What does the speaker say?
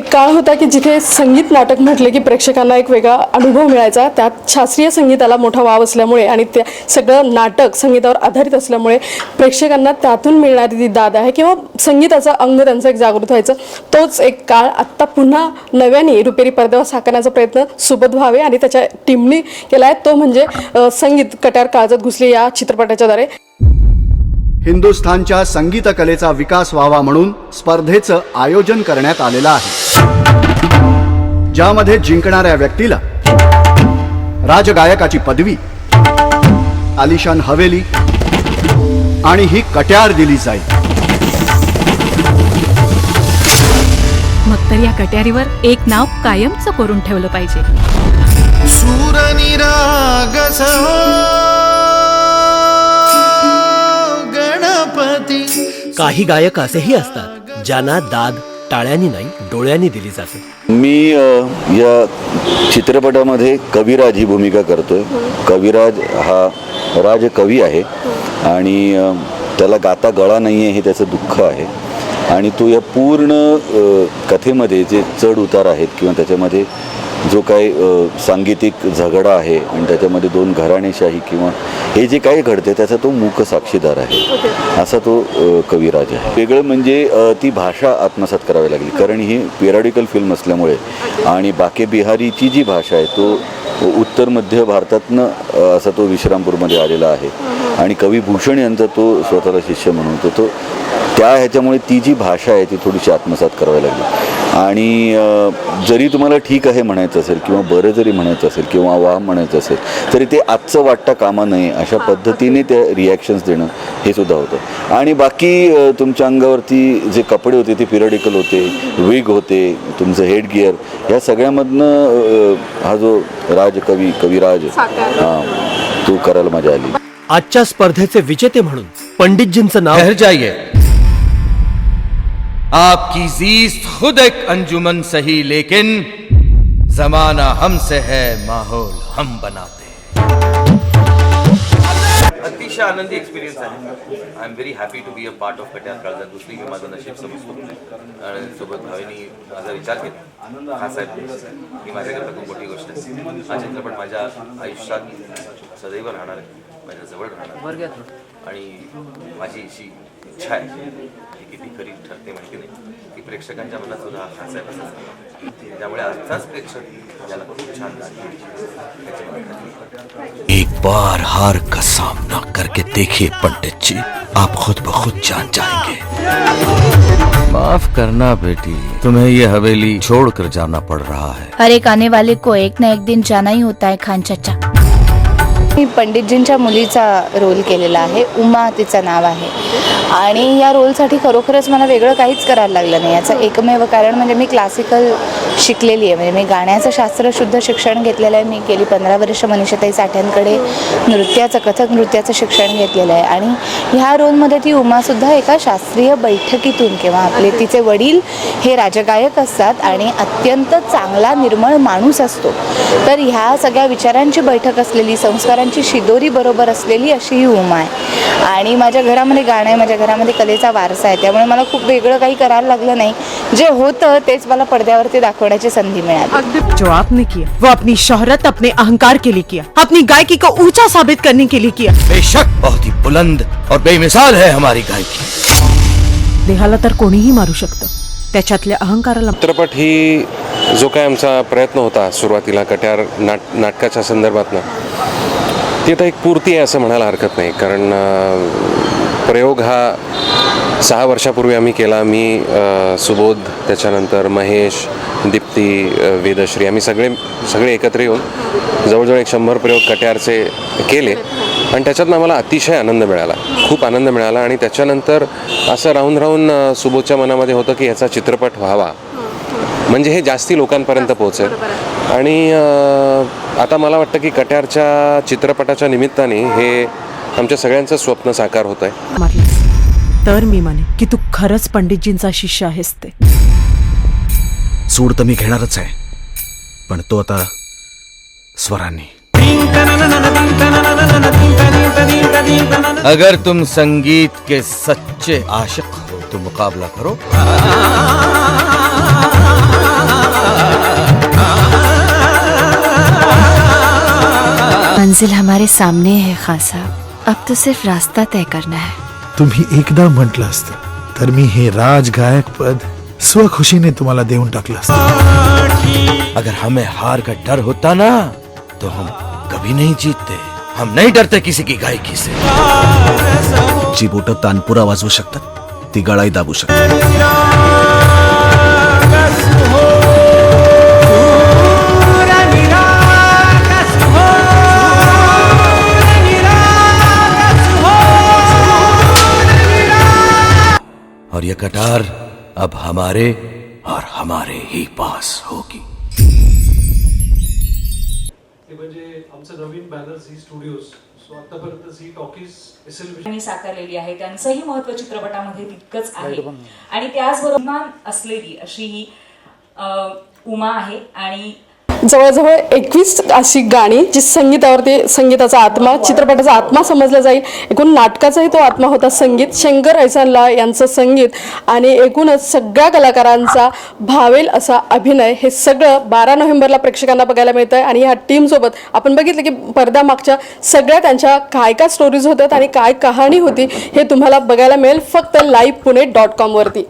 एक काळ होता की जिथे संगीत नाटक म्हटले की प्रेक्षकांना एक वेगळा अनुभव मिळायचा. त्यात शास्त्रीय संगीताला मोठा वाव असल्यामुळे आणि त्या सगळं नाटक संगीतावर आधारित असल्यामुळे प्रेक्षकांना त्यातून मिळणारी ती दाद आहे किंवा संगीताचा अंग त्यांचं एक जागृत व्हायचं. तोच एक काळ आत्ता पुन्हा नव्याने रुपेरी पडद्यावर साकारण्याचा प्रयत्न सुबोध व्हावे आणि त्याच्या टीमने केला आहे तो म्हणजे संगीत कट्यार काळजात घुसले या चित्रपटाच्या द्वारे. हिंदुस्थानच्या संगीत कलेचा विकास व्हावा म्हणून स्पर्धेचं आयोजन करण्यात आलेलं आहे. ज्यामध्ये जिंकणाऱ्या व्यक्तीला राजगायकाची पदवी आलिशान हवेली आणि ही कट्यार दिली जाईल. मग तर या कट्यारीवर एक नाव कायमचं करून ठेवलं पाहिजे. सूरनिरागस गणपती. काही गायक असेही असतात ज्यांना दाद टाळ्यांनी नाही डोळ्यांनी दिली जाते. मी या चित्रपटामध्ये कविराज ही भूमिका करतोय. कविराज हा राजकवी आहे आणि त्याला गाता गळा नाही आहे हे त्याचं दुःख आहे. आणि तो या पूर्ण कथेमध्ये जे चढ उतार आहेत किंवा त्याच्यामध्ये जो काही सांगीतिक झगडा आहे आणि त्याच्यामध्ये दोन घराणेशाही किंवा हे जे काही घडते त्याचा तो मूक साक्षीदार आहे. असा तो कविराज आहे. वेगळं म्हणजे ती भाषा आत्मसात करावी लागली. कारण ही पेराडिकल फिल्म असल्यामुळे आणि बाके बिहारीची जी भाषा आहे तो उत्तर मध्य भारतातनं असा तो विश्रामपूरमध्ये आलेला आहे. आणि कवी भूषण यांचा तो स्वतःला शिष्य म्हणून तो तो त्या ह्याच्यामुळे ती जी भाषा आहे ती थोडीशी आत्मसात करावी लागली. आणि जरी तुम्हाला ठीक आहे म्हणायचं असेल किंवा बरं जरी म्हणायचं असेल किंवा वाह म्हणायचं असेल तरी ते आजचं वाटता कामा नये अशा पद्धतीने ते रिॲक्शन्स देणं हे सुद्धा होतं. आणि बाकी तुमच्या अंगावरती जे कपडे होते ते पिरियडिकल होते विग होते तुमचं हेड गिअर ह्या सगळ्यामधनं हा जो राजकवी कविराज हां तो करायला मजा आली. आजच्या स्पर्धेचे विजेते म्हणून पंडितजींचं नाव जाइए आपकी जीस्त खुद एक अंजुमन सही लेकिन जमाना हमसे है माहौल हम बनाते अतिशय आनंदी एक्सपिरियन्स आहे I am very happy to be a part of Katyar Kaljat दुसरी मी माझं नशीब समजतो आणि सोबत भावेनी माझा विचार केला हा। साहेब ही माझ्याकरता खूप मोठी गोष्ट आहे हा चित्रपट माझ्या आयुष्यात सदैव राहणार आहे। माझ्या जवळ राहणार आणि माझी अशी इच्छा आहे. की खरी ठरते माहिती नाही. की प्रेक्षकांच्या मनात सुद्धा हा त्यामुळे आजचाच प्रेक्षक याला खूप छान. एक बार हार का सामना करके देखिए पंडित जी आप खुद ब खुद जान जाएँगे। माफ़ करना बेटी तुम्हें ये हवेली छोड़कर जाना पड़ रहा है। हर एक आने वाले को एक न एक दिन जाना ही होता है खान चाचा। मी पंडितजींच्या मुलीचा रोल केलेला आहे. उमा तिचं नाव आहे. आणि या रोलसाठी खरोखरच मला वेगळं काहीच करायला लागलं नाही. याचं एकमेव कारण म्हणजे मी क्लासिकल शिकलेली आहे. म्हणजे मी गाण्याचं शास्त्रशुद्ध शिक्षण घेतलेलं आहे. मी गेली पंधरा वर्ष मनीषाताई साठ्यांकडे नृत्याचं कथक नृत्याचं शिक्षण घेतलेलं आहे. आणि ह्या रोलमध्ये ती उमासुद्धा एका शास्त्रीय बैठकीतून किंवा आपले तिचे वडील हे राजगायक असतात आणि अत्यंत चांगला निर्मळ माणूस असतो. तर ह्या सगळ्या विचारांची बैठक असलेली संस्कारांची शिदोरी बरोबर असलेली अशी ही उमा आहे. आणि माझ्या घरामध्ये गाणं आहे. माझ्या घरामध्ये कलेचा वारसा आहे. त्यामुळे मला खूप वेगळं काही करायला लागलं नाही. जे होतं तेच मला पडद्यावरती दाखवण्याची संधी मिळाली. जो आपने किया. वो अपनी शोहरत अपने अहंकार के लिए किया. अपनी गायकी को ऊंचा साबित करने के लिए किया. बेशक बहुत ही बुलंद और बेमिसाल है हमारी गायकी। देहाला तर कोणीही मारू शकतं. त्याच्यातल्या अहंकाराला चित्रपट ही जो काय आमचा प्रयत्न होता सुरुवातीला कट्यार नाट नाटकाच्या संदर्भातनं ती आता एक पूर्ती आहे असं म्हणायला हरकत नाही. कारण प्रयोग हा सहा वर्षापूर्वी आम्ही केला. मी अं, सुबोध त्याच्यानंतर महेश दीप्ती वेदश्री आम्ही सगळे सगळे एकत्र येऊन जवळजवळ एक शंभर प्रयोग कट्यारचे केले. आणि त्याच्यातनं आम्हाला अतिशय आनंद मिळाला. खूप आनंद मिळाला आणि त्याच्यानंतर असं राहून राहून सुबोधच्या मनामध्ये होतं की ह्याचा चित्रपट व्हावा. म्हणजे हे जास्ती लोकांपर्यंत पोहोचेल. आणि आता मला वाटतं की कट्यारच्या चित्रपटाच्या निमित्ताने हे आमच्या सगळ्यांचं स्वप्न साकार होत आहे तर मी माने की तू खरंच पंडितजींचा शिष्य आहेस ते. सूड तर मी घेणारच आहे. पण तो आता स्वरांनी. अगर तुम संगीत के सच्चे आशिक हो तो मुकाबला करो। मंजिल हमारे सामने है खान साहब अब तो सिर्फ रास्ता तय करना है। तुम्ही एकदा म्हटलं असतं तर मी हे राज गायक पद स्वखुशीने तुम्हाला देऊन टाकलं असतं. अगर हमें हार का डर होता ना तो हम कभी नहीं जीतते। हम नहीं डरते किसी की गायकी से। जी बोटं तानपुरा वाजवू शकतात ती गळाई दाबू शकतात. और ये कटार अब हमारे और हमारे ही पास होगी। त्यांनी साकारलेली आहे. त्यांचंही महत्त्व चित्रपटामध्ये तितकंच आहे. आणि त्याचबरोबर असलेली अशी ही उमा आहे. आणि जवळजवळ एकवीस अशी गाणी जी संगीतावरती संगीताचा आत्मा चित्रपटाचा आत्मा समजला जाईल. एकूण नाटकाचाही तो आत्मा होता संगीत. शंकर ऐसनला यांचं संगीत आणि एकूणच सगळ्या कलाकारांचा भावेल असा अभिनय हे सगळं बारा नोव्हेंबरला प्रेक्षकांना बघायला मिळतं आहे आणि ह्या टीमसोबत आपण बघितलं की पडद्यामागच्या सगळ्या त्यांच्या काय काय स्टोरीज होत्यात आणि काय कहाणी होती हे तुम्हाला बघायला मिळेल. फक्त लाईव्ह पुणे डॉट कॉमवरती